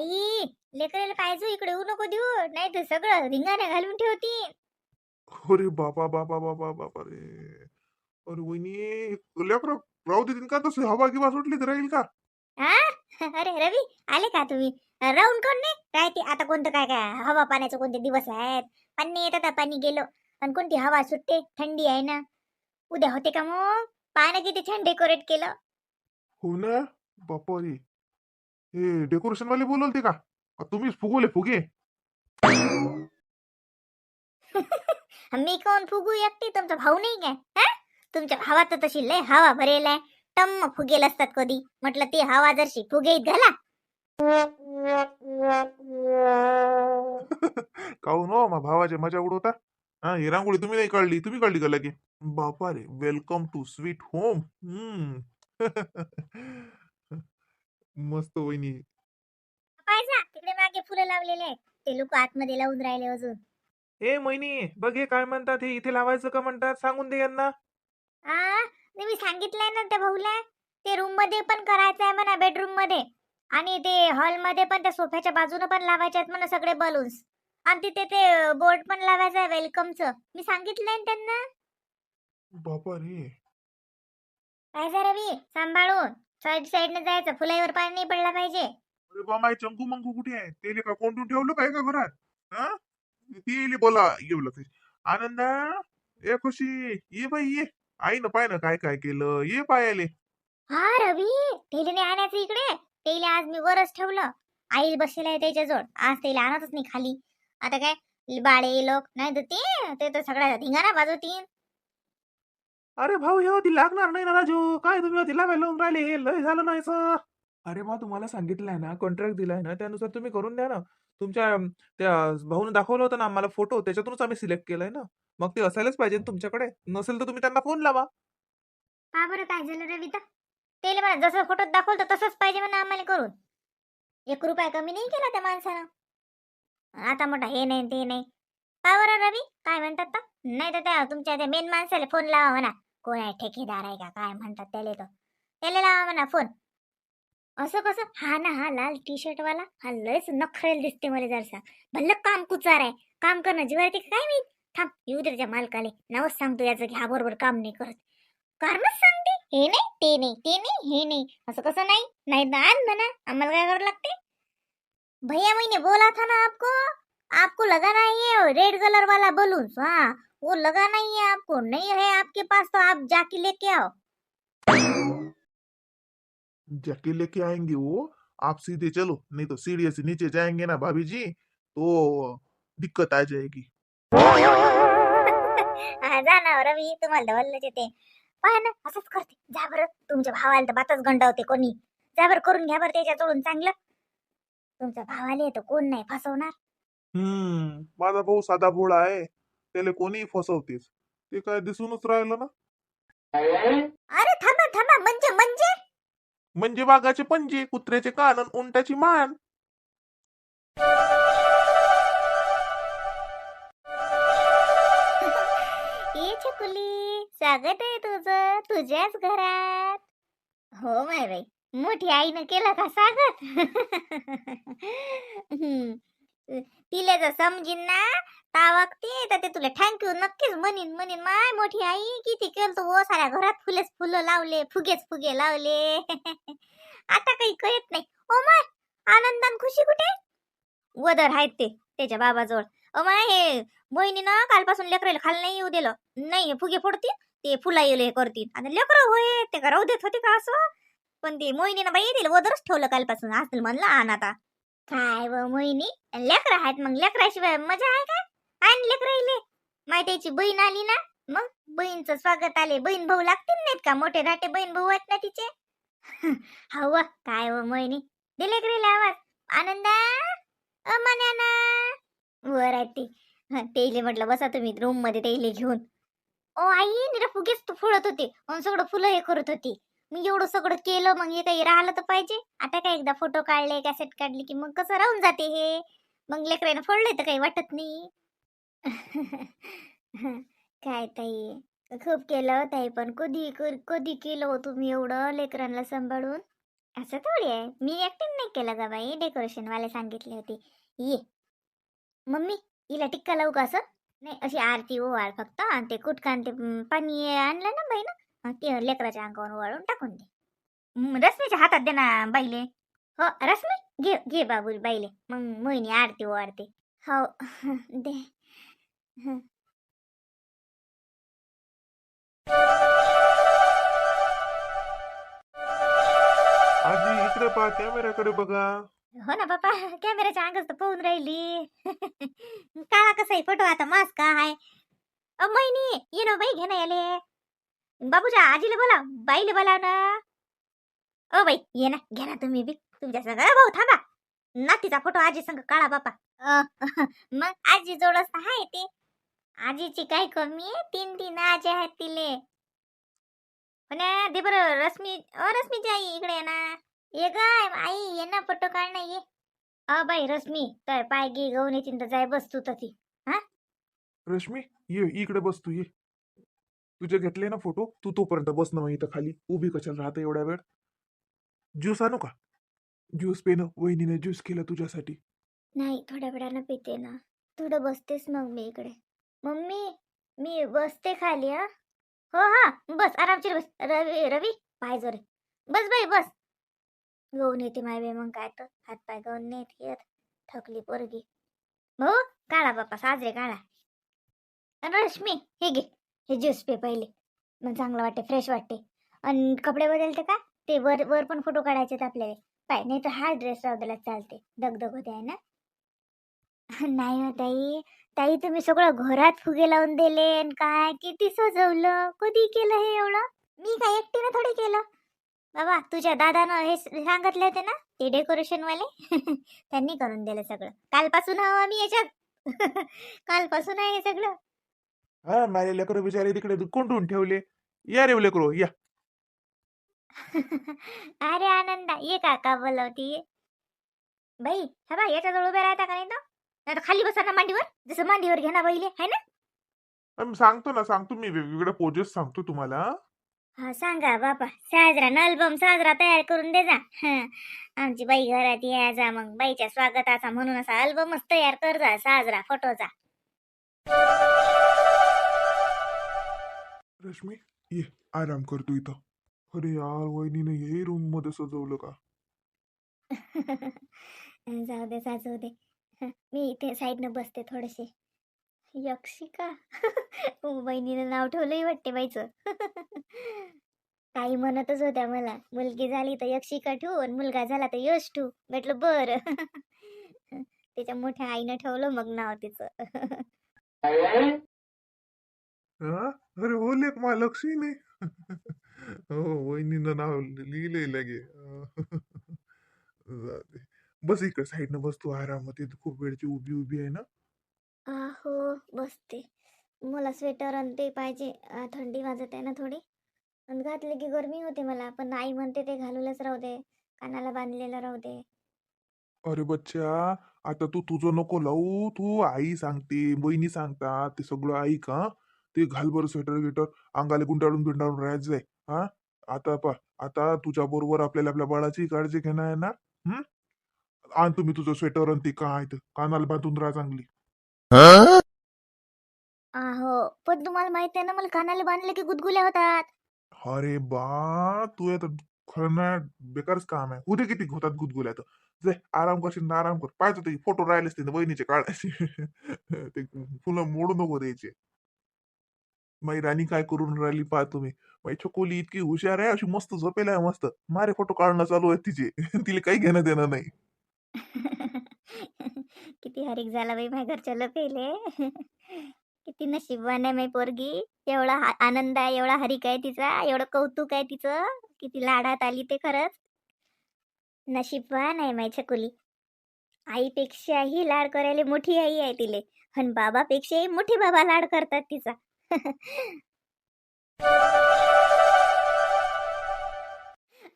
आई लेकराला पाहिजे इकडे येऊ नको देऊ. नाही तर सगळं रिंगाने घालून ठेवती. अरे बाबा बाबा बाबा बाबा रे. अरे वहिनी लेकर राहू देतील का? तसं हवा किंवा सुटली तर राहील का? हा? अरे रवी आले का तुम्ही? राहून कोण नाही? राहते. आता कोणतं काय काय हवा पाण्याचे कोणते दिवस आहेत? पाणी येत आता पाणी गेलो. आणि कोणती हवा सुटते? थंडी आहे ना. उद्या होते का मग? पानं किती छान डेकोरेट केलं. हो ना? बापा रे. हे डेकोरेशन वाले बोलवते का? का तुम्हीच फुगवले फुगे. मी कोण फुगू एकटी? तुमचा भाऊ नाही काय? तुमच्या भावात तशी लय हवा भरेल आहे. टम्म फुगेल असतात कधी. म्हटलं ती हवा जरशी फुगेत घाला. काहून हो? मा भावाचे मजा उडवता? हा ही रांगोळी तुम्ही नाही काढली? तुम्ही काढली का लगे? बापा रे वेलकम टू स्वीट होम मस्त वहिनी. पाहिजे तिकडे मागे फुलं लावलेले आहेत. ते लोक आतमध्ये लावून राहिले अजून. ए मोहिनी बघ हे काय म्हणतात हे इथे लावायचं का म्हणतात? सांगून दे यांना. आ मी सांगितलंय ना त्या भाऊला. ते रूममध्ये पण करायचं आहे म्हणा बेडरूममध्ये आणि ते हॉलमध्ये पण त्या सोफ्याच्या बाजूने पण लावायचे आहेत म्हणा सगळे बलून्स आणि तिथे ते बोर्ड पण लावायचं आहे वेलकमचं मी सांगितलंय ना त्यांना. बापा रे काय झालं रवी सांभाळून. साईड साईडने जायचं. फुलाईवर पाणी नाही पडला पाहिजे. अरे बा माय चंकू मंकू कुठे आहे? ते का कोंडून ठेवलं काय का घरात? हा? ती येईल बोला येऊ लागते आनंदा ए खुशी ये बाई ये. आई ना पाय ना काय काय केलं? ये पायाले. हा रवी. तेलीने आणायचं इकडे. तेले आज मी वरच ठेवलं. आई बसलेला आहे त्याच्याजवळ. आज तेला आणतच नाही खाली. आता काय बाळे लोक नाही तर ते ते तर सगळ्या धिंगाणा वाजवतील अरे भाऊ हे होती लागणार नाही ना राजू. काय तुम्ही होती लावायला लावून राहिले? हे लय झालं नाही सर. अरे बा तुम्हाला सांगितलंय ना कॉन्ट्रॅक्ट दिलाय ना त्यानुसार तुम्ही करून द्या ना. तुमच्या त्या भाऊने दाखवलं होतं ना आम्हाला फोटो त्याच्यातूनच आम्ही सिलेक्ट केलंय ना. मग ते असायलाच पाहिजे ना तुमच्याकडे. नसेल तर तुम्ही त्यांना फोन लावा. का बरं काय झालं रविता तेले मला जसं फोटोत दाखवलं तसंच पाहिजे म्हणा आम्हाला करून. एक रुपया कमी नाही केला त्या माणसानं. आता मोठा हे नाही ते नाही. का बरं रवी? काय म्हणतात तर नाही तर त्या तुमच्या त्या मेन माणसाला फोन लावा म्हणा. कोण आहे ठेकेदार आहे का? काय म्हणतात त्याला तो? त्याला लावा म्हणा फोन असं कसं? हा ना हा लाल टी शर्ट वाला? हा लयच नखरेल दिसते मला जरसा. भल्ल काम कुचार आहे. काम करणं जिवार येते काय मी थांब येऊ दे त्याच्या मालकाले. नावच सांगतो याचं की हा बरोबर काम नाही करत. कारणच सांगते. हे नाही ते नाही ते नाही हे नाही. असं कसं नाही? नाही तर आण म्हणा. आम्हाला काय करावं लागते? भैया महिने बोला था ना आपको. आपको लगाना ही है रेड कलर वाला बलून हाँ वो लगाना ही है आपको नहीं है आपके पास तो आप जाके लेके आओ। जाके लेके आएंगे वो आप सीधे चलो नहीं तो सीढ़ी से नीचे जाएंगे ना भाभी जी तो दिक्कत आ जाएगी। जा ना रवी तुम्हाला डबलच येते पहा ना असंच करते जा बरं तुमच्या भावाला तर बातच गंडावते कोणी। जा बरं करून घ्या बरं त्याच्याकडून चांगलं। तुमच्या भावाला तर कोण नाही फसवणार। हम्म. माझा भाऊ साधा भोळा आहे त्याला कोणीही फसवतेस ते काय दिसूनच राहिलं ना. अरे थांबा थांबा. म्हणजे म्हणजे? म्हणजे वाघाचे पंजे कुत्र्याचे कान आणि उंटाची मान छकुली स्वागत आहे तुझं तुझ्याच घरात. हो माय बाई. मोठी आईनं केलं का स्वागत? हम्म. तिला जर समजीन ना तावकते तर ते तुला थँक्यू नक्कीच म्हणीन म्हणीन माय मोठी आई किती केलं तो हो ओ साऱ्या घरात? फुलेच फुलं लावले फुगेच फुगे लावले. आता काही कळत नाही. ओ माय आनंदान खुशी कुठे? वदर आहेत ते त्याच्या बाबाजवळ. ओ माय हे मोहिनी ना कालपासून लेकराला खाल नाही येऊ दिलं. नाही फुगे फोडतील ते फुला येले हे करतील. आता लेकरं होय ते का राहू देत होते का असं? पण ते मोहिनीनं बाई दिलं वदरच ठेवलं कालपासून असतील म्हणलं आण आता. काय व मोहिनी. लेकरं आहेत मग लेकराशिवाय मजा आहे का? आणि लेकराईले माहितीची बहीण आली ना मग बहीणचं स्वागत आले. बहीण भाऊ लागतील नाहीत का? मोठे धाटे बहीण भाऊ आहेत ना तिचे? हव काय व मोहिनी. दे लेकराईला आवाज? आनंदा? अ वर आहे ती. तेले म्हटलं बसा तुम्ही रूममध्ये तेले घेऊन. ओ आई निरा फुगेच तू फोडत होते. सगळं फुलं हे करत होती. मी एवढं सगळं केलं मग हे काही राहिलं तर पाहिजे. आता काय एकदा फोटो काढले कॅसेट काढली की मग कसं राहून जाते हे? मग लेकरानं फोडलंय तर काही वाटत नाही. काय ताई? खूप केलं हो ताई पण कधी कधी केलं हो तुम्ही एवढं लेकरांना सांभाळून? असं थोडी आहे. मी एकटीन नाही केलं का बाई डेकोरेशन वाले सांगितले होते. ये. मम्मी हिला टिक्का लावू का असं? नाही अशी आरती ओवाळ फक्त आणि ते कुटकान ते पाणी आणलं ना बाई ना? ते लेकराच्या अंगावर ओवाळून टाकून दे. रश्मीच्या हातात दे ना बाईले. हो रश्मी? घे घे बाबू बाईले. मग मोहिनी आरती ओवाळते. हो दे. आजी इकडे पहा कॅमेऱ्याकडे बघा. हो ना बापा कॅमेऱ्याच्या अंगच तर पाहून राहिली. काळा कसा फोटो? आता मास्क अ महिनी ये ना बाई घे ना याले. बाबूच्या आजीला बोला बाईले बोला ना ओ बाई ये ना घ्या ना तुम्ही बी तुमच्या संग. अ, भाऊ थांबा. नातीचा फोटो आजी संग काळा बापा. अ, मग आजी जोडस आहे ते. आजीची काय कमी आहे? तीन तीन आजी आहेत तिले. पण दे बरं रश्मी अ रश्मीची आई इकडे ये ना. ये गाय आई ये ना फोटो काढ ना ये. अ बाई रश्मी तर पाय गे गहून येतील तर जाय बस तू तशी रश्मी ये इकडे बस तू ये. तुझे घेतले ना फोटो तू तोपर्यंत बस ना मग इथं खाली. उभी कशाला राहते एवढ्या वेळ? ज्यूस आणू का? ज्यूस पेन वहिनीने ज्यूस केलं तुझ्यासाठी. नाही थोड्या वेळानं पिते ना. थोडं बसतेस मग मी इकडे. मम्मी मी बसते खाली हा? हो हा बस आरामशीर बस. रवी रवी पाय जोरे. बस बाई बस. गहून येते माय बाई मग काय तर. हात पाय गहून नेत येत. थकली पोरगी. भाऊ काढा बाप्पा साजरे काढा. रश्मी हे घे. हे ज्यूस पे पहिले. मग चांगलं वाटते फ्रेश वाटते. आणि कपडे बदलते का? ते वर वर पण फोटो काढायचे आहेत आपल्याला. पाय नाही तर हा ड्रेस राहू चालते. दगदग होते आहे ना? नाही हो ताई. ताई तुम्ही सगळं घरात फुगे लावून दिले आणि काय? किती सजवलं? कधी केलं हे एवढं? मी काय एकटीनं थोडी केलं? बाबा तुझ्या दादानं हे सांगितले होते ना? ते डेकोरेशन वाले त्यांनी करून दिलं सगळं. कालपासून हवं आम्ही याच्यात. कालपासून आहे हे सगळं. हा माझे लेकरं बिचारे तिकडे कोंडून ठेवले. या रे लेकरो या. अरे आनंदा ये काका बोलवती. बाई हा बा याच्याजवळ उभे राहता का नाही तर नाही तर खाली बसा ना मांडीवर जसं मांडीवर घे ना बाईले है ना? अं, सांगतो ना सांगतो मी वेगवेगळ्या पोजेस सांगतो तुम्हाला हा. सांगा बापा साजरा अल्बम साजरा तयार करून दे जा हं. आमची बाई घरात या जा मग बाईच्या स्वागताचा म्हणून असा अल्बमच तयार कर जा साजरा फोटोचा रश्मी ये आराम करतो इथं. अरे यार वहिनीनं हे रूममध्ये सजवलं का? जाऊ दे साजू दे. मी इथे साईडनं बसते थोडेसे. यक्षिका? बहिणीनं नाव ठेवलंही वाटते बाईचं. काही म्हणतच होत्या मला मुलगी झाली तर यक्षिका ठेवू आणि मुलगा झाला तर यश ठेवू. म्हटलं बरं. त्याच्या मोठ्या आईनं ठेवलं मग नाव तिचं. हा? अरे हो लेख मा लक्ष्मी हो वहिनीनं नाव लिहिलंय लगे. जाऊ दे. बस इकडे साईडनं बस तू आरामात. इथं खूप वेळची उभी उभी आहे ना? हो बसते. मला स्वेटर आणि ते पाहिजे. आ, थंडी वाजत आहे ना थोडी. आणि घातले की गरमी होते मला. पण आई म्हणते ते घालूनच राहू दे. कानाला बांधलेलं राहू दे. अरे बच्चा आता तू तुझं नको लावू. तू आई सांगते बहिणी सांगतात ते सगळं ऐक हा. ते घाल बरं स्वेटर गिटर. अंगाला गुंडाळून बिंडाळून राहायचंय. हा? आता पा आता तुझ्या बरोबर आपल्याला आपल्या बाळाची काळजी घेणं आहे ना हम्म आण तुम्ही तुझं स्वेटर आणि ते काय ते. कानाला बांधून राहा चांगली. हो पण तुम्हाला माहीत आहे ना मला कानाला बांधले की गुदगुल्या होतात. अरे बा तू आता खरं ना बेकारच काम आहे. उद्या किती होतात गुदगुल्या तर? जे आराम करशील ना आराम कर. पाहिजे ते फोटो राहिलेच ते बहिणीचे काढायचे. ते फुलं मोडू नको द्यायचे माई राणी काय करून राहिली पहा तुम्ही. माई छकोली इतकी हुशार आहे अशी मस्त झोपेला आहे मस्त. मारे फोटो काढणं चालू आहे तिचे. तिला काही घेणं देणं नाही. किती हरिक झाला बाई माझ्या घरच्या लपेले किती नशीबवान आहे माई पोरगी. एवढा आनंद आहे एवढा हरिक आहे तिचा. एवढं कौतुक आहे तिचं. किती लाडात आली ते खरंच. नशीबवान आहे माई छकुली. आईपेक्षाही लाड करायला मोठी आई आहे तिले. पण बाबापेक्षाही मोठी बाबा लाड करतात तिचा.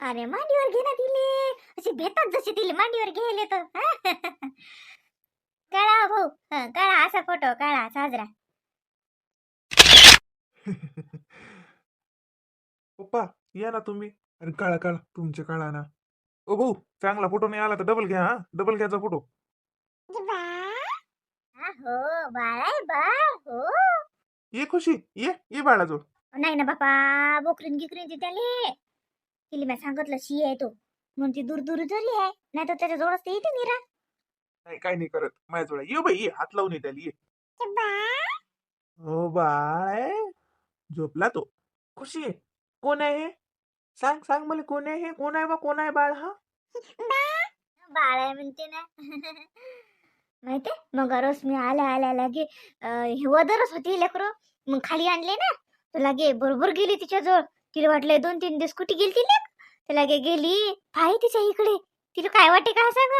अरे मांडीवर घे ना तिले अशी भेतात जशी तिले मांडीवर घ्यायले तर. काढा भाऊ. हं, काढा असा फोटो काढा साजरा. पप्पा या ना तुम्ही. अरे काळा काळा तुमचे काळा ना. ओ भाऊ चांगला फोटो नाही आला तर डबल घ्या हा. डबल घ्यायचा फोटो. हा, बाळ बाळ हो. ये खुशी ये ये बाळाजवळ. नाही ना बापा बोकरीन गिकरीन त्याले. तिला मी सांगितलं शी आहे तो. म्हणून ती दूर दूर झाली आहे. नाही तर त्याच्या जवळच ते येते निरा. नाही काय नाही करत. माझ्याजवळ ये बाई ये हात लावून ये त्याला ये. हो बाळ झोपला तो. खुशी आहे. कोण आहे हे? सांग सांग मला कोण आहे हे? कोण आहे बा कोण आहे बाळ हा? बाळ आहे म्हणते ना. माहितीये मग रश्मी आल्या आल्या लागे हे वदरच होती लेकरं. मग खाली आणले ना तर लागे बरोबर गेली तिच्याजवळ. तिला वाटलंय दोन तीन दिवस कुठे गेली ती लेक तर लागे गेली पाहि तिच्या इकडे. तिला काय वाटे काय सांग?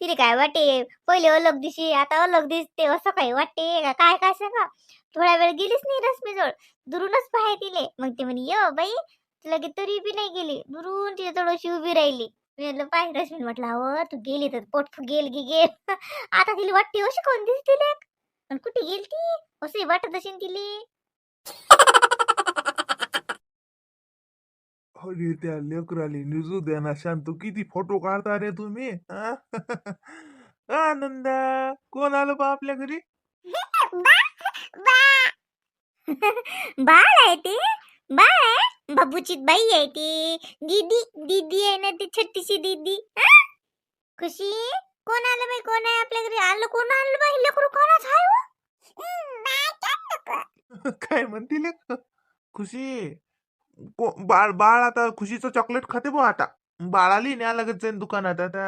तिला काय वाटे? पहिले अलग दिशी आता अलग दिसते असं काही वाटते का काय काय सांगा? थोडा वेळ गेलीच नाही रश्मीजवळ. दुरूनच पाहाय तिले. मग ते म्हणे य बाई. लगे तरी बी नाही गेली. दुरून तिच्या अशी उभी राहिली. म्हणलं पाय रश्मीन म्हटलं अहो तू गेली तर पोट फुगेल गी गेल आता तिला वाटते अशी कोण दिसते लेक पण कुठे गेली ती? असे वाटत असेल तिले. अरे त्या लेकराली निजू द्या ना शांत किती फोटो काढता रे तुम्ही? आनंदा कोण आलं बा आपल्या घरी? बाळ आहे ते बाळ आहे? बाबूची बाई आहे ती. दीदी दीदी आहे ना ती छोटीशी दीदी. हा? खुशी कोण आलं बाई? कोण आहे आपल्या घरी? आलं कोण? आलं बाई? लेकरू कोणाच आहे हो? काय म्हणतील खुशी. को- बाळ बाळ आता खुशीचं चॉकलेट खाते बा आता. बाळाली न्या लागत जाईन दुकानात आता.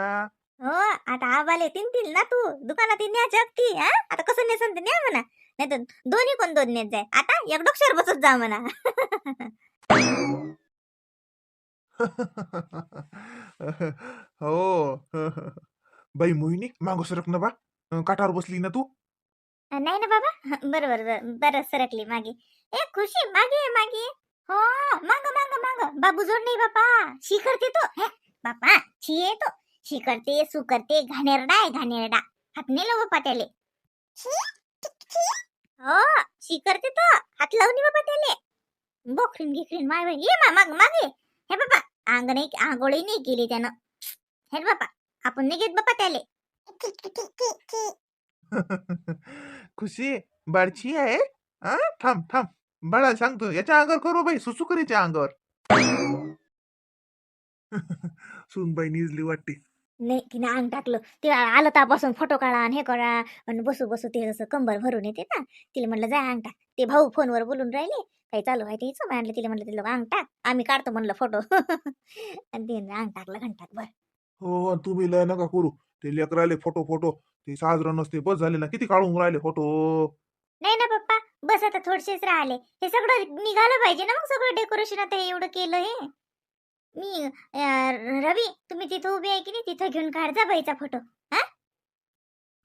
हो आता आबाले तिनतील ना तू. दुकानात न्या जगती हा? आता कसं नेसन ते न्या म्हणा. नाही तर दोन्ही कोण दोन नेत जाय? आता एक डोक्षर बसत जा म्हणा. हो. बाई मोहिनी मागो सरक ना बा. काठावर बसली ना तू? नाही ना बाबा. बरोबर बरं बरं सरकली मागे. ए खुशी मागे ये, मागे. हो माग माग माग. बाबू जोड नाही बापा. शी करते तो. हे, बापा शी आहे तो. शी करते सू करते घाणेरडा आहे घाणेरडा. हात नेलो बापा त्याले हो शी करते तो. हात लावून बापा त्याले. बोखरीन गिखरीन माय बाई ये मा माग मागे. हे बाबा अंग नाही आंघोळी नाही केली त्यानं. हे बाबा आपण नाही घेत बापा त्याले. खुशी बाळची आहे? हा थांब थांब. बाळा सांगतो. याच्या अंगावर करू बाई सुसुकरीच्या अंगावर. सुनबाई निजली वाटते. नाही तिने अंग टाकलं. ते आलं तापासून फोटो काढा आणि हे करा आणि बसू बसू ते जसं कंबर भरून येते ना तिला म्हणलं जा अंग टाक. ते भाऊ फोनवर बोलून राहिले काही चालू आहे तेच? म्हणलं तिला म्हणलं तिला अंग टाक. आम्ही काढतो म्हणलं फोटो आणि तिने अंग टाकलं घंटाक बर हो आणि तुम्ही लय नका करू. ते लेकराले फोटो फोटो ते साजरं नसते बस झाले ना. किती काढून राहिले फोटो नाही ना पप्पा बस आता थोडेसेच राहिले. हे सगळं निघालं पाहिजे ना मग सगळं डेकोरेशन आता हे एवढं केलं हे. मी रवी तुम्ही तिथं उभी आहे की नाही? तिथं घेऊन काढजा बाईचा फोटो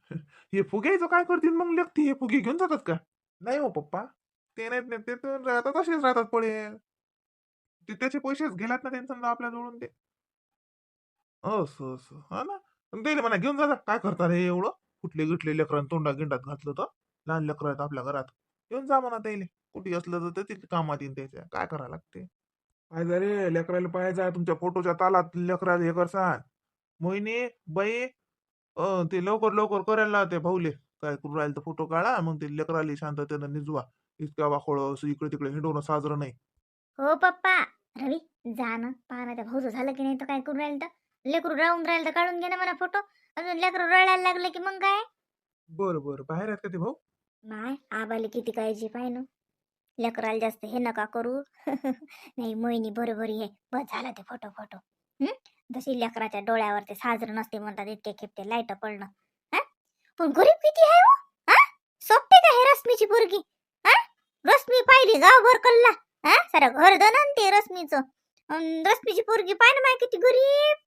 हे? फुग्याचं काय करतील मग लेखती हे फुगे घेऊन जातात का? नाही हो पप्पा. ते नाहीत नाही ते तर राहतात असेच राहतात पळे. ते त्याचे पैसेच गेलात ना त्यांचं आपल्या जवळून ते. असं असं हा ना? पण त्याला म्हणा घेऊन जाता काय करता रे एवढं? कुठले गुटले लेकरांना तोंडा गिंडात घातलं तर? लहान लेकरं आहेत आपल्या घरात. घेऊन जा म्हणा त्याले. कुठे असलं तर ते कामात येईन त्याच्या. काय करावं लागते? काय लेकराला पाहायचा तुमच्या फोटोच्या तालात लेकराला हे करसान मोहिनी बाई अं, ते लवकर लवकर करायला लावते भाऊले. काय करू राहिले तर फोटो काढा मग ते लेकराली शांततेनं निजवा. इतक्या वाखोळ असं इकडे तिकडे हिंडवणं साजरं नाही. हो पप्पा. रवी जा ना. पहा ना त्या भाऊचं झालं की नाही तर काय करून राहिलं तर? लेकरू राहून राहिलं तर काढून घे ना मला फोटो. अजून लेकरू रडायला लागलं की मग काय? बरं बरं. बाहेर आहेत का ते भाऊ? माय आबाले किती काळजी पाय ना लेकराला जास्त हे नका करू. नाही मोहिनी बरोबर आहे. बस झालं ते फोटो फोटो हम्म जशी लेकराच्या डोळ्यावर ते साजरं नसते म्हणतात इतके खेपते लाइट पडणं. पण गरीब किती आहे हो? हा? सोपते का हे रश्मीची पोरगी? हा? रश्मी पाहिली गावभर कल्ला. हा? सारा घर दन ते रश्मीचं. रश्मीची पोरगी पाहिलं माय किती गरीब.